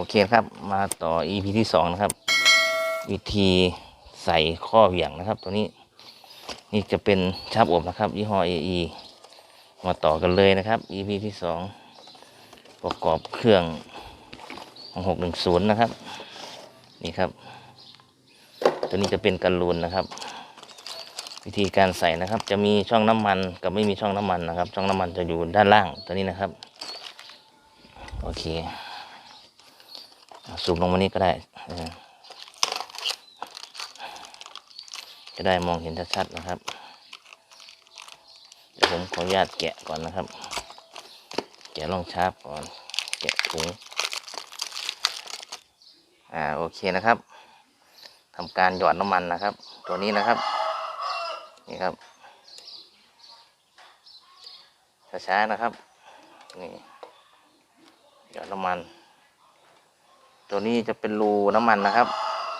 โอเคครับ มาต่อ EP ที่สองนะครับ วิธีใส่ข้อเหวี่ยงนะครับ ตัวนี้ นี่จะเป็นชับอบนะครับ ยี่ห้อ AE มาต่อกันเลยนะครับ EP ที่สองประกอบเครื่องของหกหนึ่งศูนย์นะครับ นี่ครับ ตัวนี้จะเป็นกันลูนนะครับ วิธีการใส่นะครับ จะมีช่องน้ำมันกับไม่มีช่องน้ำมันนะครับ ช่องน้ำมันจะอยู่ด้านล่างตัวนี้นะครับ โอเค สูบลงมานี้ก็ได้ จะได้มองเห็นชัดๆนะครับ เดี๋ยวผมขออนุญาตแกะก่อนนะครับ แกะรองชาร์ปก่อน แกะถุง อ่าโอเคนะครับทำการหยอดน้ำมันนะครับ ตัวนี้นะครับ นี่ครับ ช้าๆนะครับ นี่หยอดน้ำมัน ตัวนี้จะเป็นรูน้ำมันนะครับ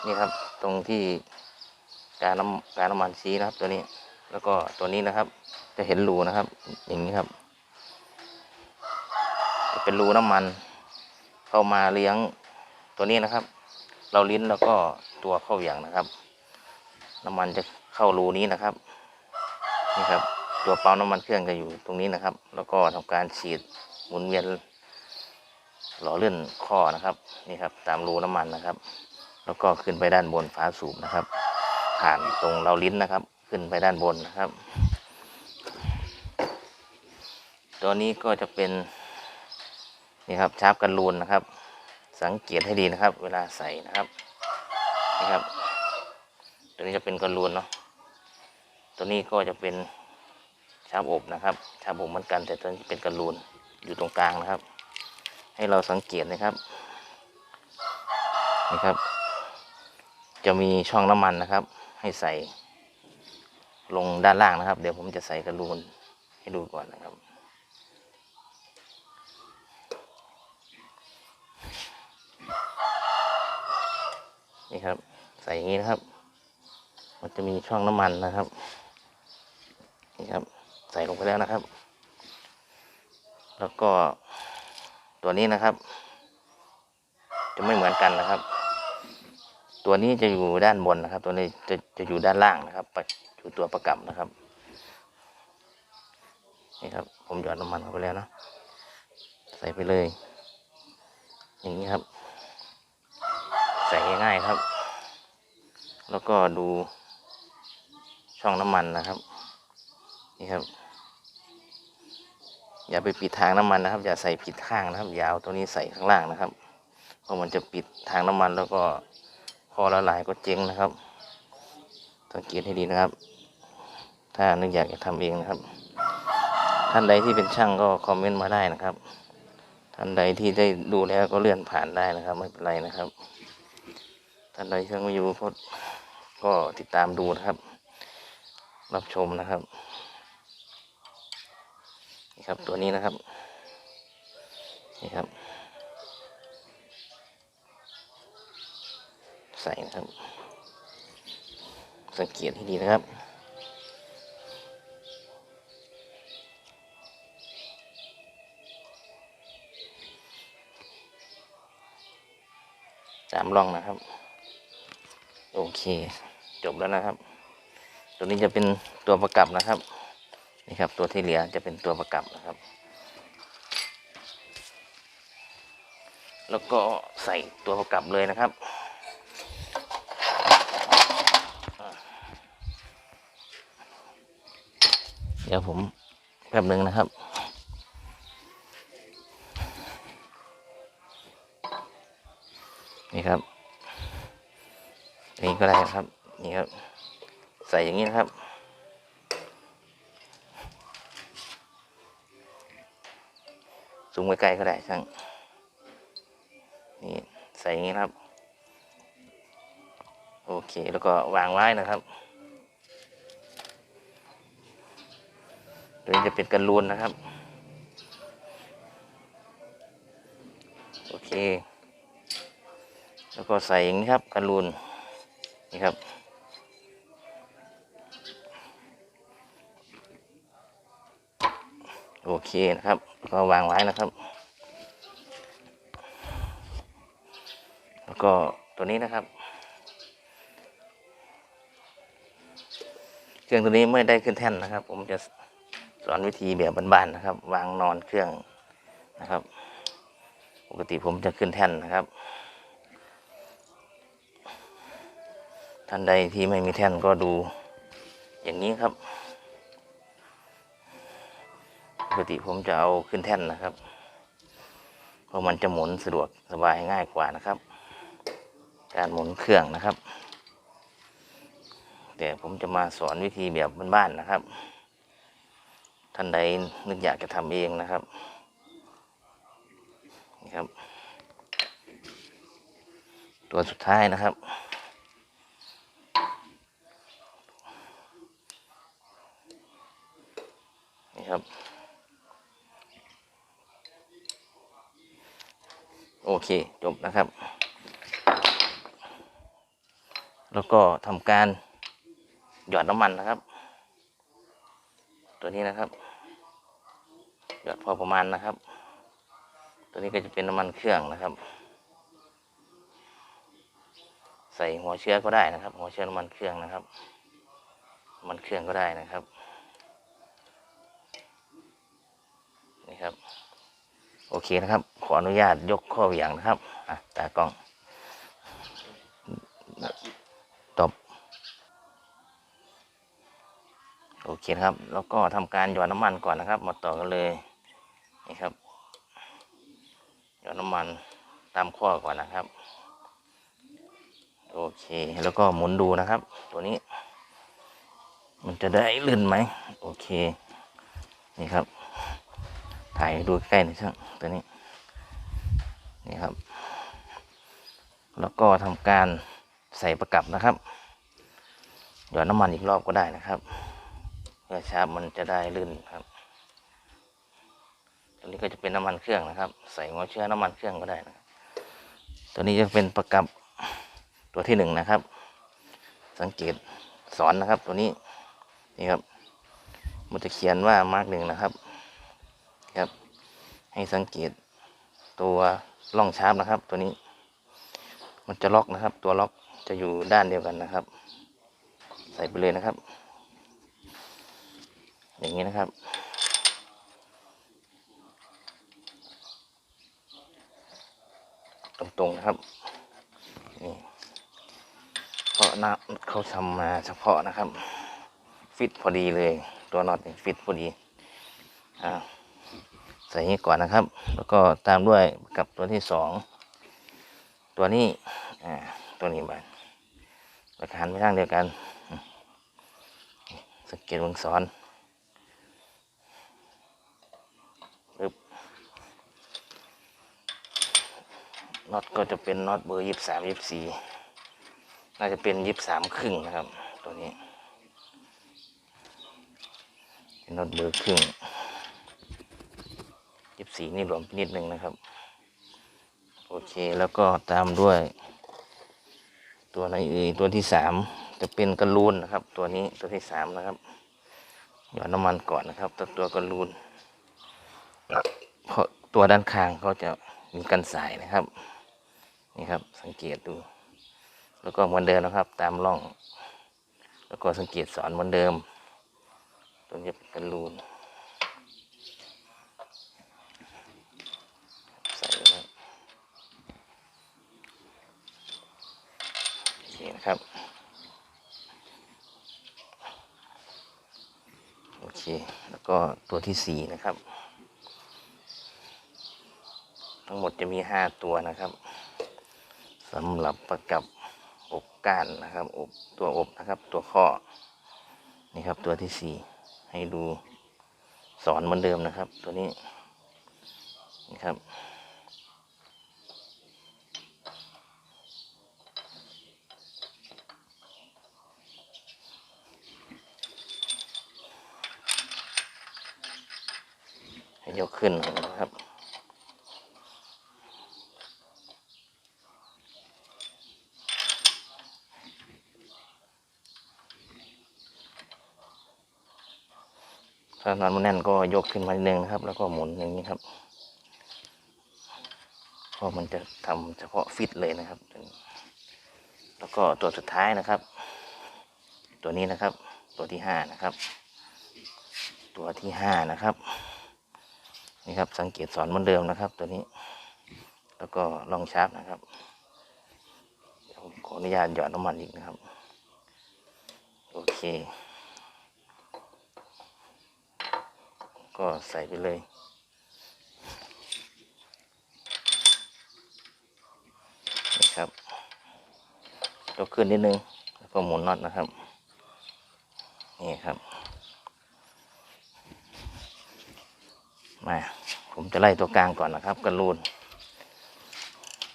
นี่ครับตรงที่การน้ำการน้ำมันชี้นะครับ ตัวนี้แล้วก็ตัวนี้นะครับ จะเห็นรูนะครับ อย่างนี้ครับ จะเป็นรูน้ำมัน เข้ามาเลี้ยงตัวนี้นะครับ เราลิ้นแล้วก็ตัวเข้าเหวี่ยงนะครับ น้ำมันจะเข้ารูนี้นะครับนี่ครับ ตัวเปาน้ำมันเครื่องจะอยู่ตรงนี้นะครับ แล้วก็ทำการฉีดหมุนเวียน หล่อเลื่อนข้อนะครับนี่ครับตามรูน้ำมันนะครับ แล้วก็ขึ้นไปด้านบนฝาสูบนะครับ ผ่านตรงเราลิ้นนะครับ ขึ้นไปด้านบนนะครับ ตัวนี้ก็จะเป็นนี่ครับชาร์ปกันรูนนะครับ สังเกตให้ดีนะครับ เวลาใส่นะครับนี่ครับ ตัวนี้จะเป็นกันรูนเนาะตัวนี้ก็จะเป็นชาร์ปอบนะครับชาร์ปอบเหมือนกันแต่ตัวนี้เป็นกันรูนอยู่ตรงกลางนะครับ ให้เราสังเกตนะครับนี่ครับ จะมีช่องน้ำมันนะครับ ให้ใส่ลงด้านล่างนะครับ เดี๋ยวผมจะใส่กระลูนให้ดูก่อนนะครับ นี่ครับ ใส่อย่างนี้นะครับ มันจะมีช่องน้ำมันนะครับ นี่ครับ ใส่ลงไปแล้วนะครับ แล้วก็ ตัวนี้นะครับ จะไม่เหมือนกันนะครับ ตัวนี้จะอยู่ด้านบนนะครับ ตัวนี้จะจะอยู่ด้านล่างนะครับไปอยู่ตัวประกับนะครับนี่ครับ ผมหยอดน้ำมันเข้าไปแล้วเนอะใส่ไปเลย อย่างนี้ครับ ใส่ง่ายๆครับ แล้วก็ดูช่องน้ำมันนะครับ นี่ครับ อย่าไปปิดทางน้ำมันนะครับ อย่าใส่ผิดข้างนะครับอย่าเอาตัวนี้ใส่ข้างล่างนะครับเพราะมันจะปิดทางน้ำมันแล้วก็พอละลายก็เจ๊งนะครับสังเกตให้ดีนะครับ ถ้านึกอยากจะทำเองนะครับ ท่านใดที่เป็นช่างก็คอมเมนต์มาได้นะครับ ท่านใดที่ได้ดูแล้วก็เลื่อนผ่านได้นะครับ ไม่เป็นไรนะครับ ท่านใดที่ยังไม่อยู่ก็ติดตามดูนะครับ รับชมนะครับ ครับตัวนี้นะครับ นี่ครับ ใส่นะครับ สังเกตให้ดีนะครับสามร่องนะครับ โอเค จบแล้วนะครับ ตัวนี้จะเป็นตัวประกับนะครับ นี่ครับ ตัวที่เหลือจะเป็นตัวประกับนะครับ แล้วก็ใส่ตัวประกับเลยนะครับเดี๋ยวผมแป๊บหนึ่งนะครับนี่ครับนี่ก็ได้ครับ นี่ครับ ใส่อย่างนี้นะครับ สูงไว้ไกลก็ได้ช่างนี่ใส่อย่างนี้ครับ โอเคแล้วก็วางไว้นะครับตัวนี้จะเป็นกันลูนนะครับ โอเค แล้วก็ใส่อย่างนี้ครับกันลูนนี่ครับ โอเคนะครับ ก็วางไว้นะครับ แล้วก็ตัวนี้นะครับ เครื่องตัวนี้ไม่ได้ขึ้นแท่นนะครับ ผมจะสอนวิธีแบบบ้านๆนะครับ วางนอนเครื่องนะครับ ปกติผมจะขึ้นแท่นนะครับ ท่านใดที่ไม่มีแท่นก็ดูอย่างนี้ครับ ปกติผมจะเอาขึ้นแท่นนะครับ เพราะมันจะหมุนสะดวกสบายง่ายกว่านะครับ การหมุนเครื่องนะครับ แต่ผมจะมาสอนวิธีแบบบ้านๆนะครับ ท่านใดนึกอยากจะทำเองนะครับนี่ครับ ตัวสุดท้ายนะครับนี่ครับ โอเคจบนะครับ แล้วก็ทำการหยอดน้ำมันนะครับ ตัวนี้นะครับ หยอดพอประมาณนะครับ ตัวนี้ก็จะเป็นน้ำมันเครื่องนะครับ ใส่หัวเชื้อก็ได้นะครับ หัวเชื้อน้ำมันเครื่องนะครับน้ำมันเครื่องก็ได้นะครับนี่ครับ โอเคนะครับ ออนุญาตยกข้อเหวี่ยงนะครับอะตากล้องตบโอเคครับ แล้วก็ทำการหยอดน้ำมันก่อนนะครับ มาต่อกันเลยนี่ครับหยอดน้ำมันตามข้อก่อนนะครับ โอเคแล้วก็หมุนดูนะครับ ตัวนี้ มันจะได้ลื่นไหมโอเค นี่ครับ ถ่ายดูใกล้หน่อยช่างตัวนี้ นี่ครับ แล้วก็ทำการใส่ประกับนะครับ หยอดน้ำมันอีกรอบก็ได้นะครับเพื่อชาร์ปมันจะได้ลื่นครับตัวนี้ก็จะเป็นน้ำมันเครื่องนะครับ ใส่หัวเชื้อน้ำมันเครื่องก็ได้นะครับตัวนี้จะเป็นประกับตัวที่หนึ่งนะครับ สังเกตสอนนะครับ ตัวนี้นี่ครับมันจะเขียนว่ามาร์กหนึ่งนะครับครับ ให้สังเกตตัว ล่องชาร์ปนะครับ ตัวนี้ มันจะล็อกนะครับ ตัวล็อกจะอยู่ด้านเดียวกันนะครับ ใส่ไปเลยนะครับ อย่างนี้นะครับ ตรงๆนะครับนี่เพราะนะเขาทำมาเฉพาะนะครับ ฟิตพอดีเลย ตัวน็อตฟิตพอดีอ่า ใส่นี้ก่อนนะครับ แล้วก็ตามด้วยกับตัวที่สองตัวนี้อ่าตัวนี้ไปราคาไม่ทางเดียวกันสังเกตวงซ้อนปึ๊บน็อตก็จะเป็นน็อตเบอร์ยี่สิบสามยี่สิบสี่น่าจะเป็นยี่สิบสามครึ่งนะครับ ตัวนี้เป็นน็อตเบอร์ครึ่ง บสีนี่รวมนิดนึงนะครับ โอเคแล้วก็ตามด้วย ตัวไหนเอ่ยตัวที่สามจะเป็นกระลูนนะครับ ตัวนี้ตัวที่สามนะครับหยอดน้ำมันก่อนนะครับ ตัวตัวกระลูนเพราะตัวด้านข้างเขาจะมีกันสายนะครับ นี่ครับสังเกตดู แล้วก็เหมือนเดิมนะครับ ตามร่อง แล้วก็สังเกตสอนเหมือนเดิม ตัวนี้เป็นกันรูนไว้นะ โอเคนะครับ โอเค แล้วก็ตัวที่สี่นะครับ ทั้งหมดจะมีห้าตัวนะครับสำหรับประกับอกก้านนะครับอบตัวอบนะครับตัวข้อนี่ครับตัวที่สี่ให้ดูสอนเหมือนเดิมนะครับ ตัวนี้นี่ครับ ยกขึ้นนะครับถ้านอนมันแน่นก็ยกขึ้นมานิดนึงนะครับ แล้วก็หมุนอย่างนี้ครับเพราะมันจะทำเฉพาะฟิตเลยนะครับ แล้วก็ตัวสุดท้ายนะครับ ตัวนี้นะครับ ตัวที่ห้านะครับ ตัวที่ห้านะครับ นี่ครับ สังเกตสอนเหมือนเดิมนะครับ ตัวนี้ แล้วก็ลองชาร์ปนะครับผมขออนุญาตหยอดน้ำมันอีกนะครับ โอเค ก็ใส่ไปเลยนี่ครับยกขึ้นนิดนึง แล้วก็หมุนน็อตนะครับ นี่ครับ มาผมจะไล่ตัวกลางก่อนนะครับกระลูน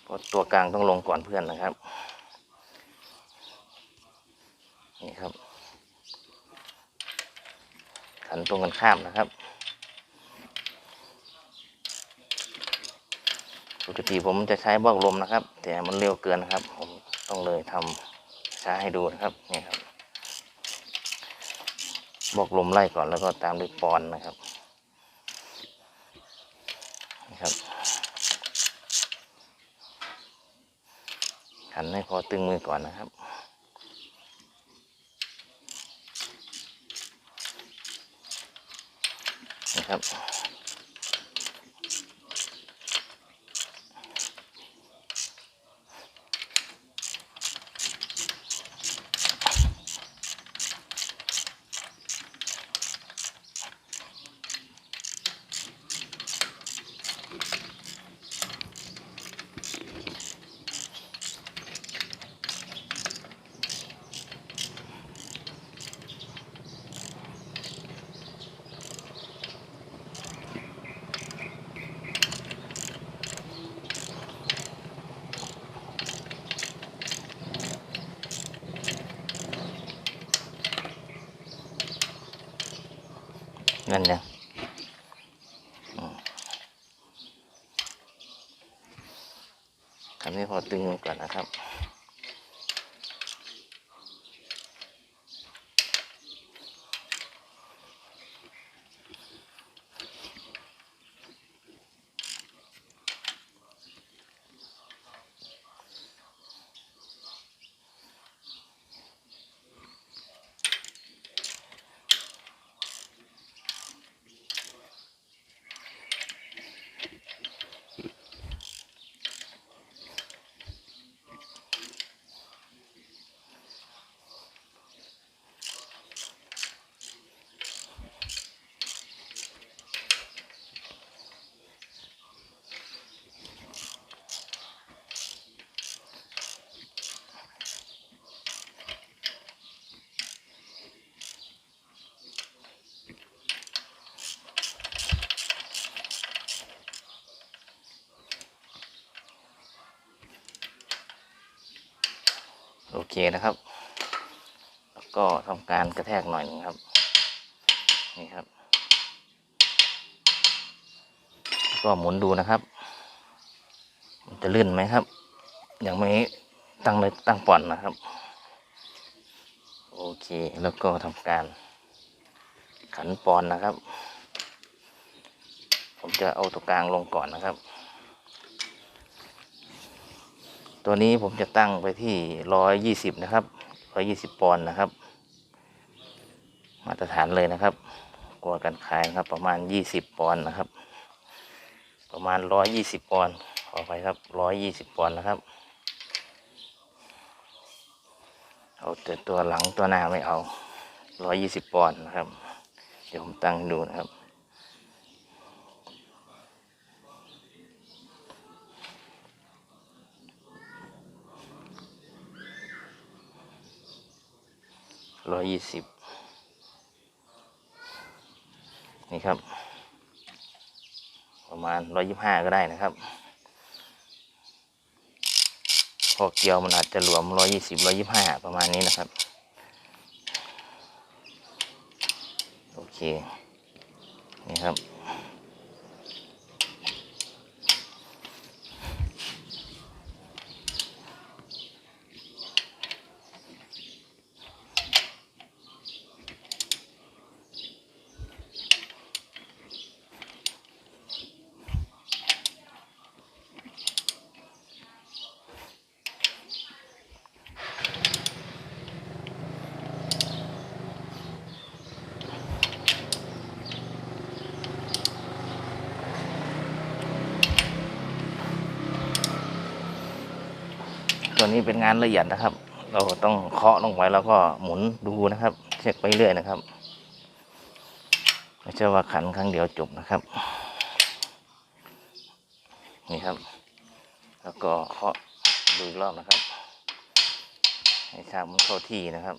เพราะตัวกลางต้องลงก่อนเพื่อนนะครับนี่ครับขันตรงกันข้ามนะครับปกติผมจะใช้บอกลมนะครับ แต่มันเร็วเกินนะครับ ผมต้องเลยทำช้าให้ดูนะครับนี่ครับบอกลมไล่ก่อนแล้วก็ตามด้วยปอนนะครับนี่ครับ ขันให้พอตึงมือก่อนนะครับ นะครับ นั่นเนี่ยอืมทำให้พอตึงลงก่อนนะครับ เคนะครับ แล้วก็ทำการกระแทกหน่อยหนึงครับ นี่ครับ ก็หมุนดูนะครับ มันจะลื่นไหมครับยังไม่ตั้งเลยตั้งป่อนนะครับ โอเคแล้วก็ทำการขันปอนนะครับ ผมจะเอาตัวกลางลงก่อนนะครับ ตัวนี้ผมจะตั้งไปที่ร้อยยี่สิบนะครับร้อยยี่สิบปอนด์นะครับ มาตรฐานเลยนะครับกลัวกันขายครับประมาณยี่สิบปอนด์นะครับ ประมาณร้อยยี่สิบปอนด์ขอไปครับร้อยยี่สิบปอนด์นะครับ เอาแต่ตัวหลังตัวหน้าไม่เอาร้อยยี่สิบปอนด์นะครับ เดี๋ยวผมตั้งให้ดูนะครับ ร้อยยี่สิบนี่ครับ ประมาณร้อยยี่ห้าก็ได้นะครับพอเกลียวมันอาจจะหลวมร้อยยี่สิบร้อยยี่ห้าประมาณนี้นะครับ โอเค นี่ครับ ตัวนี้เป็นงานละเอียดนะครับ เราต้องเคาะลงไปแล้วก็หมุนดูนะครับ เช็คไปเรื่อยนะครับไม่ใช่ว่าขันครั้งเดียวจบนะครับ นี่ครับ แล้วก็เคาะดูอีกรอบนะครับให้ชามมันเข้าที่นะครับ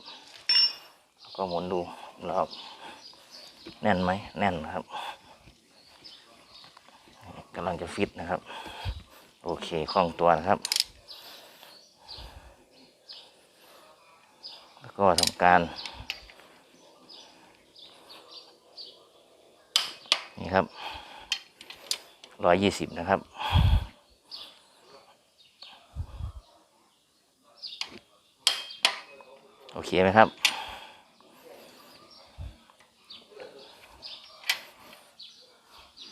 แล้วก็หมุนดูรอบแน่นไหมแน่นนะครับกำลังจะฟิตนะครับ โอเคคล่องตัวนะครับ แล้ว ก็ทำการ นี่ครับร้อยยี่สิบนะครับ โอเคไหมครับ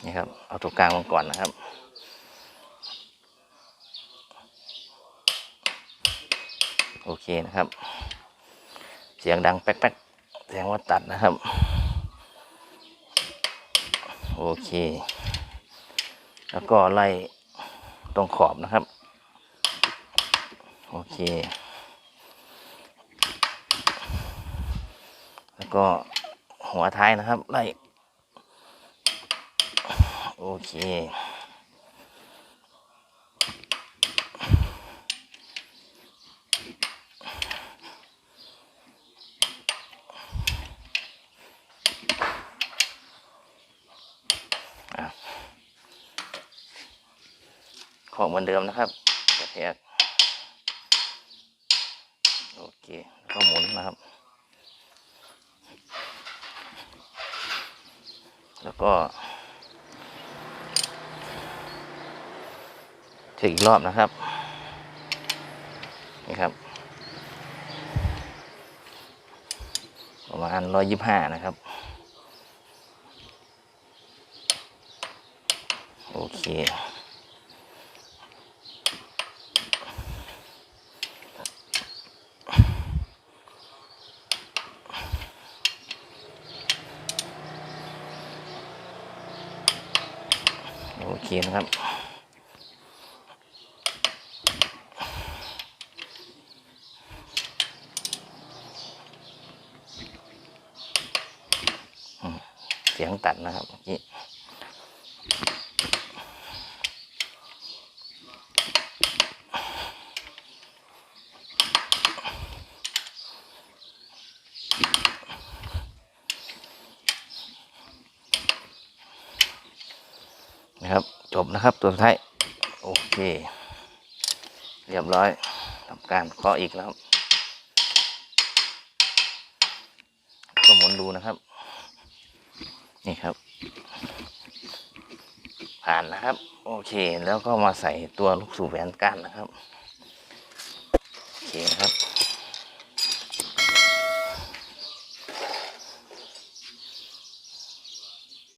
นี่ครับ เอาตัวกลางลงก่อนนะครับ โอเคนะครับ เสียงดังแป๊กๆแสดงว่าตัดนะครับ โอเค แล้วก็ไล่ตรงขอบนะครับ โอเค แล้วก็หัวท้ายนะครับ ไล่ โอเค ของเหมือนเดิมนะครับกระแทกโอเคแล้วก็หมุนนะครับ แล้วก็เช็คอีกรอบนะครับนี่ครับ ประมาณร้อยยี่ห้านะครับ โอเค นะครับ เสียงตัดนะครับเมื่อกี้ นะครับ จบนะครับตัวสุดท้ายโอเค เรียบร้อยทำการเคาะอีกแล้วก็หมุนดูนะครับ นี่ครับ ผ่านนะครับ โอเค แล้วก็มาใส่ตัวลูกสูบแหวนก้านนะครับโอเคนะครับ